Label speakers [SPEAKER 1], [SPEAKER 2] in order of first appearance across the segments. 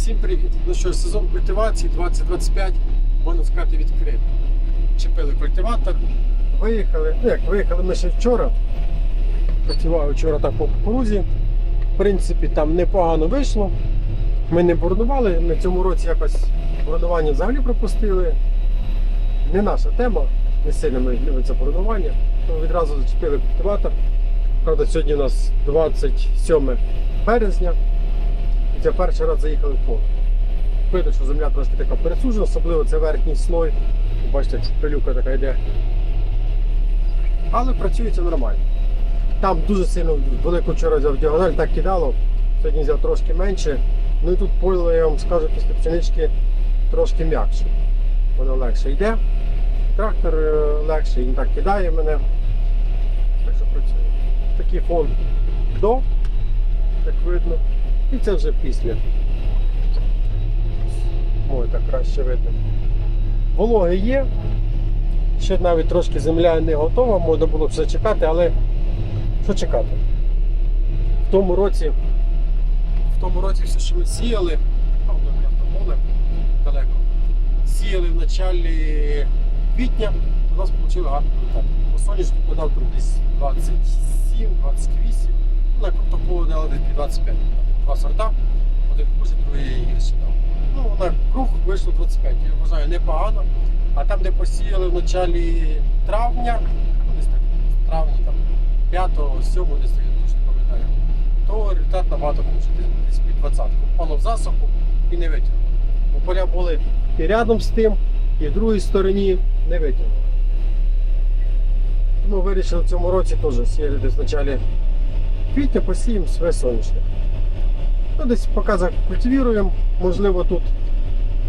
[SPEAKER 1] Всім привіт! Ну що, сезон культивації 2025, можна сказати, відкритий. Чепили культиватор, виїхали. Ну як виїхали ми ще вчора. Працював вчора так по кукурузі. В принципі, там непогано вийшло. Ми не бурнували, ми цьому році якось бурнування взагалі пропустили. Не наша тема, не сильно ми любимо це бурнування. Тому відразу зачепили культиватор. Правда, сьогодні у нас 27 березня. Це перший раз заїхали в поле. Видно, що земля трошки така пересуджена, особливо це верхній слой. Бачите, пилюка така йде. Але працюється нормально. Там дуже сильно велику вчора взяв діагональ, так кидало. Сьогодні взяв трошки менше. Ну і тут поле, я вам скажу, після пшенички трошки м'якше. Воно легше йде. Трактор е, легший, він так кидає мене. Так що працює. Такий фон до, як видно. І це вже після. Ой, так краще видно. Вологи є. Ще навіть трошки земля не готова, можна було б все чекати, але що чекати? В тому році, в тому році все, що ми сіяли, поле далеко, сіяли в началі квітня, у нас отримали гарний результат. По соняшнику подав десь 27, 28, ну, на крутополу дали десь під 25. Два сорта, один хуже, другий гірше дав. Ну, на круг вийшло 25. Я вважаю непогано. А там, де посіяли в началі травня, ну десь так, травні там 5 7 десь так, я точно пам'ятаю, то результат набагато хуже, десь, під 20. Впало в засуху і не витягнуло. Бо поля були і рядом з тим, і в другій стороні не витягнули. Тому вирішили в цьому році теж сіяти десь в началі квітня посіємо своє соняшник. Ну, десь поки закультивіруємо, можливо, тут.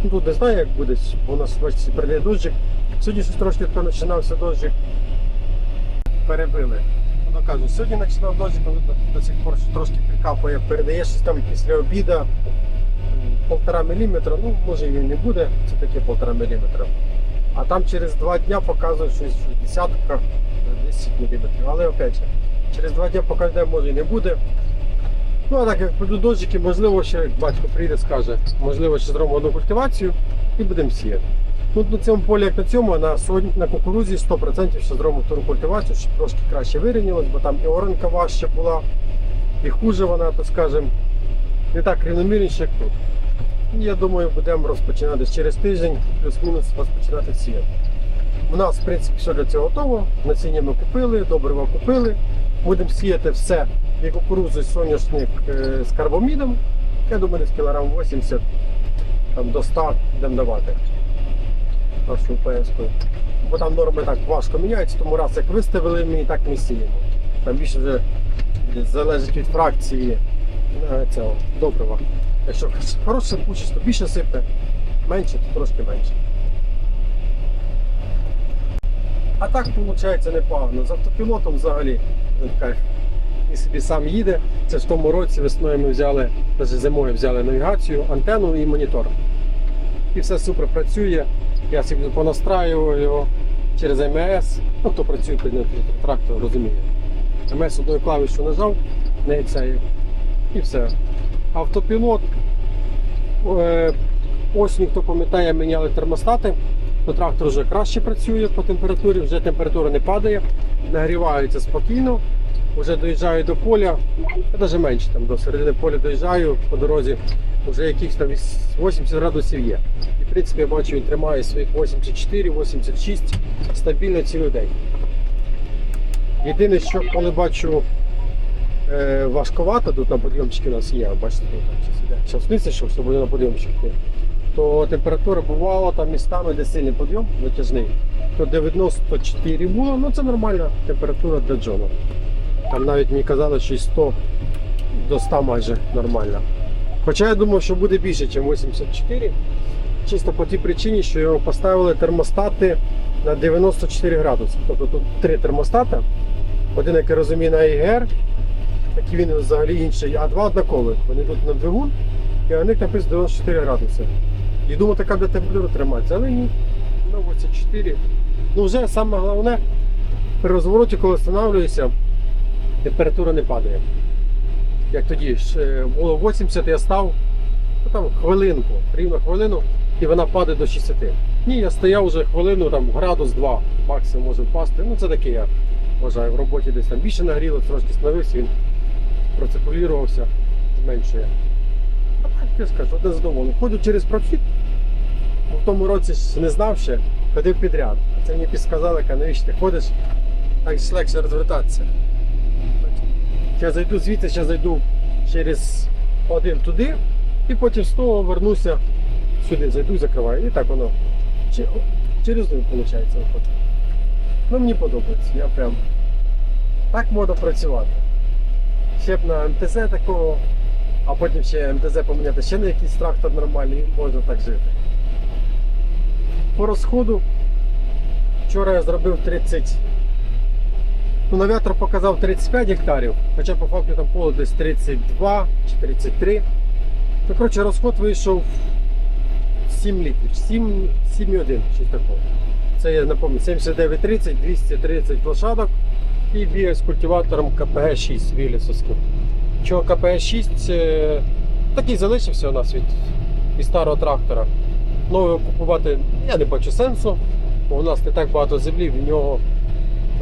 [SPEAKER 1] Ну, тут не знаю, як буде, бо у нас прийде дощик. Сьогодні щось трошки починався дощик. Перебили. Ну, кажу, сьогодні починав дощик, але до, сих пор трошки підкапує, передає щось там після обіду полтора міліметра, ну може і не буде, це таке полтора міліметра. А там через два дня показує щось що десятка, 10 міліметрів. Але опять же, через два дня показує, може і не буде. Ну, а так як підуть дощики, можливо, ще батько прийде, скаже, можливо, ще зробимо одну культивацію і будемо сіяти. Тут на цьому полі, як на цьому, на сьогодні на кукурузі 100% ще зробимо втору культивацію, щоб трошки краще вирівнялось, бо там і оранка важче була, і хуже вона, то скажемо, не так рівномірніше, як тут. Я думаю, будемо розпочинати через тиждень, плюс-мінус розпочинати сіяти. У нас, в принципі, все для цього готово. Насіння ми купили, добрива купили. Будемо сіяти все і кукурудзу, соняшник е, з карбомідом. Я думаю, десь кілограм 80 там, до 100 будемо давати. Нашу ПС-ку. Бо там норми так важко міняються, тому раз як виставили, ми і так ми сіємо. Там більше вже залежить від фракції е, цього добрива. Якщо хороше кучість, то більше сипе, менше, то трошки менше. А так виходить непогано. З автопілотом взагалі кайф. І собі сам їде. Це в тому році весною ми взяли, зимою взяли навігацію, антенну і монітор. І все супер працює. Я собі понастраював його через МС. Ну, хто працює під трактор, розуміє. МС одною клавішою нажав, не це і все. Автопілот. Е, Осінь, хто пам'ятає, міняли термостати. То трактор вже краще працює по температурі, вже температура не падає, нагрівається спокійно. Вже доїжджаю до поля, я навіть менше там до середини поля доїжджаю по дорозі, вже якихось там 80 градусів є. І в принципі я бачу, він тримає своїх 84-86 стабільно цілий день. Єдине, що коли бачу е, важковато, тут на подйомчики у нас є, бачите. Зараз щоб все буде на подйомчики то температура бувала там містами, де сильний підйом витяжний, то 94 було, ну це нормальна температура для Джона. Там навіть мені казали, що 100 до 100 майже нормальна. Хоча я думав, що буде більше, ніж 84. Чисто по тій причині, що його поставили термостати на 94 градуси. Тобто тут три термостати. Один, який розуміє на ІГР, такий він взагалі інший, а два однакових. Вони тут на двигун, і на них написано 94 градуси. І думав, така буде температура триматися, але ні. Ну, 84. Ну вже саме головне, при розвороті, коли встановлюєшся, температура не падає. Як тоді е, було 80, я став, ну, там хвилинку, рівно хвилину, і вона падає до 60. Ні, я стояв вже хвилину, там градус 2 максимум може впасти. Ну це таке я вважаю. В роботі десь там більше нагріло, трошки становився, він проциркулювався, зменшує. А так я скажу, один задоволений. Ходжу через прохід, в тому році не знав ще, ходив підряд. А це мені підсказали, навіщо ти ходиш, так легше розвертатися. Я зайду звідси, ще зайду через один туди, і потім з того вернуся сюди, зайду і закриваю. І так воно через один виходить. Ну мені подобається, я прям так можна працювати. Ще б на МТЗ такого, а потім ще МТЗ поміняти ще на якийсь трактор нормальний, можна так жити. По розходу вчора я зробив 30. Ну, навіатор показав 35 гектарів, хоча по факту там поле десь 32 чи 33. Ну, коротше, розход вийшов 7 літрів, 7,1, щось такого. Це я напомню, 79,30, 230 лошадок і бігаю з культиватором КПГ-6 Вілісовським. Чого КПГ-6 е, такий залишився у нас від, від старого трактора. Нового купувати я не бачу сенсу, бо у нас не так багато землі, в нього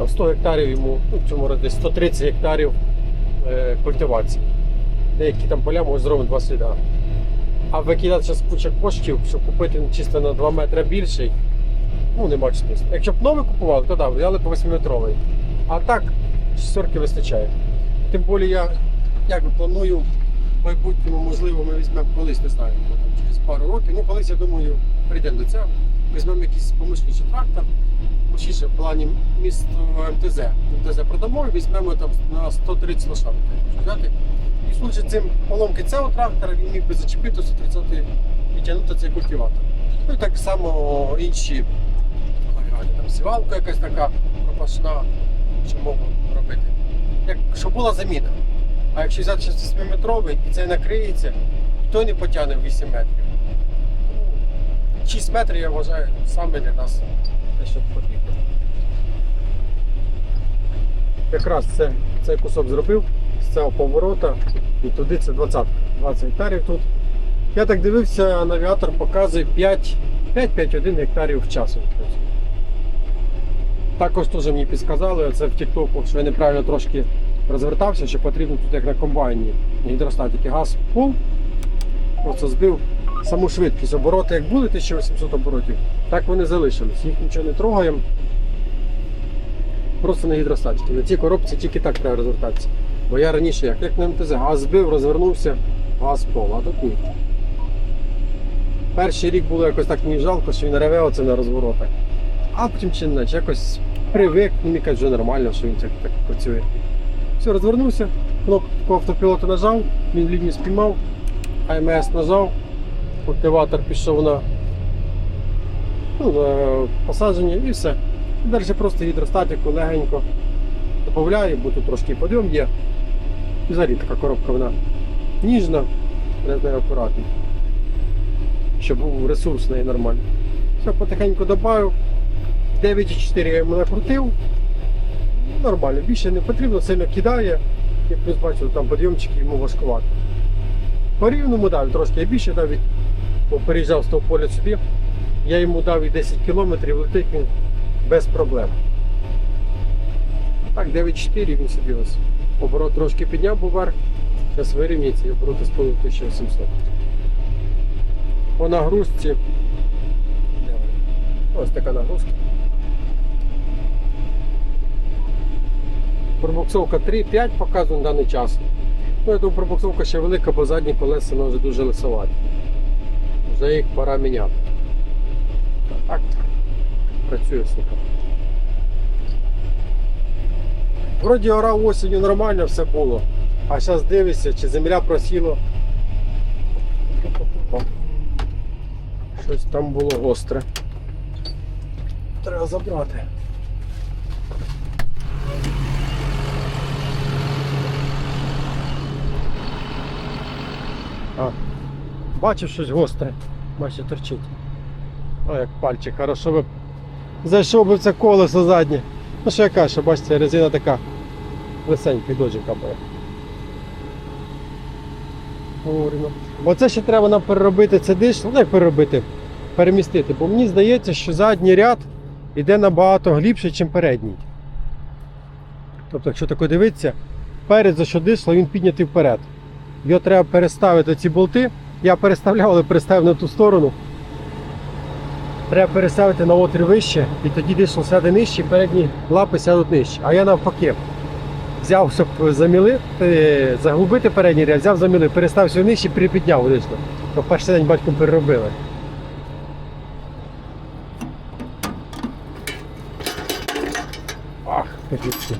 [SPEAKER 1] там 100 гектарів йому, ну в цьому році 130 гектарів е, культивації. Деякі там поля можуть зробити два сліда. А викидати зараз куча коштів, щоб купити чисто на 2 метри більший, ну не бачу смислу. Якщо б новий купували, то да, взяли по 8-метровий. А так, шістерки вистачає. Тим більше я як би, планую в майбутньому, можливо, ми візьмемо колись, не знаю, через пару років. Ну, колись я думаю, прийдемо до цього. Візьмемо якийсь помощничий трактор, точніше в плані місто МТЗ. МТЗ продамо візьмемо там на 130 лошадок. І случае цим поломки цього трактора він міг би зачепити 130 і тягнути цей культиватор. Ну і так само інші. Там сівалка якась така пропашна, що можна робити. Як, щоб була заміна. А якщо взяти 8-метровий і це накриється, то не потягне 8 метрів. Ну, 6 метрів я вважаю саме для нас те, що потрібно. Якраз це, цей кусок зробив з цього поворота і туди це 20, 20 гектарів тут. Я так дивився, навігатор показує 5 5-5-1 гектарів в час. Також теж мені підсказали, це в Тіктоку, що я неправильно трошки розвертався, що потрібно тут як на комбайні гідростатики газ пол. Просто збив саму швидкість. Обороти як були 1800 оборотів, так вони залишились. Їх нічого не трогаємо. Просто на гідростатики. На цій коробці тільки так треба розвертатися. Бо я раніше як, як на МТЗ, газ збив, розвернувся, газ пол, а тут ні. Перший рік було якось так мені жалко, що він реве оце на розворотах. А потім чи наче якось привик, мені кажуть, вже нормально, що він так, так працює. Все, розвернувся, кнопку автопілоту нажав, він лінію спіймав, АМС нажав, культиватор пішов на, ну, на посадження і все. Далі просто гідростатику легенько додаю, бо тут трошки подйом є. І взагалі така коробка вона ніжна, але з нею акуратно. Щоб був ресурс неї нормальний. Все, потихеньку додав. 9,4 я йому накрутив. Нормально, більше не потрібно, сильно кидає. І плюс бачу, там підйомчики йому важкувати. По рівному дав трошки більше бо переїжджав з того поля сюди. Я йому дав і 10 кілометрів, летить він без проблем. Так, 9,4 він собі ось. Оборот трошки підняв був вверх, зараз вирівняється і обороти з 1800. По нагрузці. Ось така нагрузка. Пробуксовка 3,5 показує на даний час. Ну, я думаю, пробуксовка ще велика, бо задні колеса ну, вже дуже лисоваті. Вже їх пора міняти. Працює супер. Вроді орав осінню нормально все було. А зараз дивишся, чи земля просіла. Щось там було гостре. Треба забрати. А, бачив щось гостре. Бачиш, торчить. О, як пальчик, хорошо би зайшов би в це колесо заднє. Ну що я кажу, бачите, резина така лисенька, дожик капає. Говоримо. Оце ще треба нам переробити це диш, ну як переробити, перемістити. Бо мені здається, що задній ряд іде набагато глибше, ніж передній. Тобто, якщо тако дивитися, перед за що дишло, він піднятий вперед. Його треба переставити ці болти. Я переставляв, але переставив на ту сторону. Треба переставити на отвір вище, і тоді дишло сяде нижче, передні лапи сядуть нижче. А я навпаки. Взяв, щоб замілити, заглубити передній ряд, взяв замілив, переставив сюди нижче і припідняв дишло. То перший день батьком переробили. Ах, кажіть.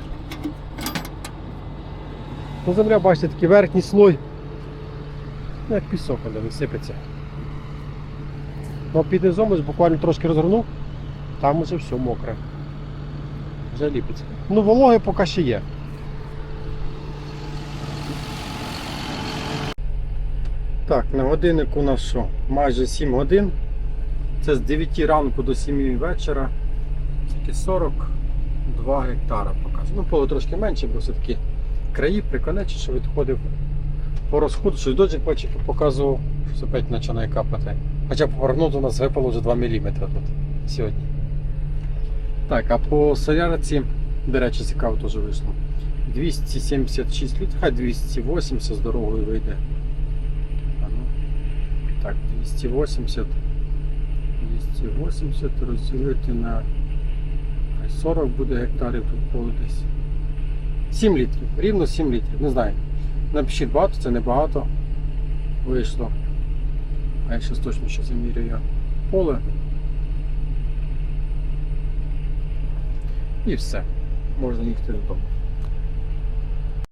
[SPEAKER 1] Ну, земля, бачите, такий верхній слой. Ну, як пісок, але не сипеться. Ну, під низом ось буквально трошки розгорнув, там уже все мокре. Вже ліпиться. Ну, вологи поки ще є. Так, на годиннику у нас що? Майже 7 годин. Це з 9 ранку до 7 вечора. Тільки 42 гектара показує. Ну, поле трошки менше, бо все-таки краї приконечі, що відходив по розходу, що дощик бачив, показував, що опять починає капати. Хоча по прогнозу у нас випало вже 2 мм тут сьогодні. Так, а по солярці, до речі, цікаво теж вийшло. 276 літрів, хай 280 з дорогою вийде. Ну. Так, 280. 280 розділити на 40 буде гектарів тут поле десь. 7 літрів, рівно 7 літрів, не знаю. Напишіть багато, це не багато вийшло. А я зараз точно ще заміряю поле. І все. Можна їхати додому.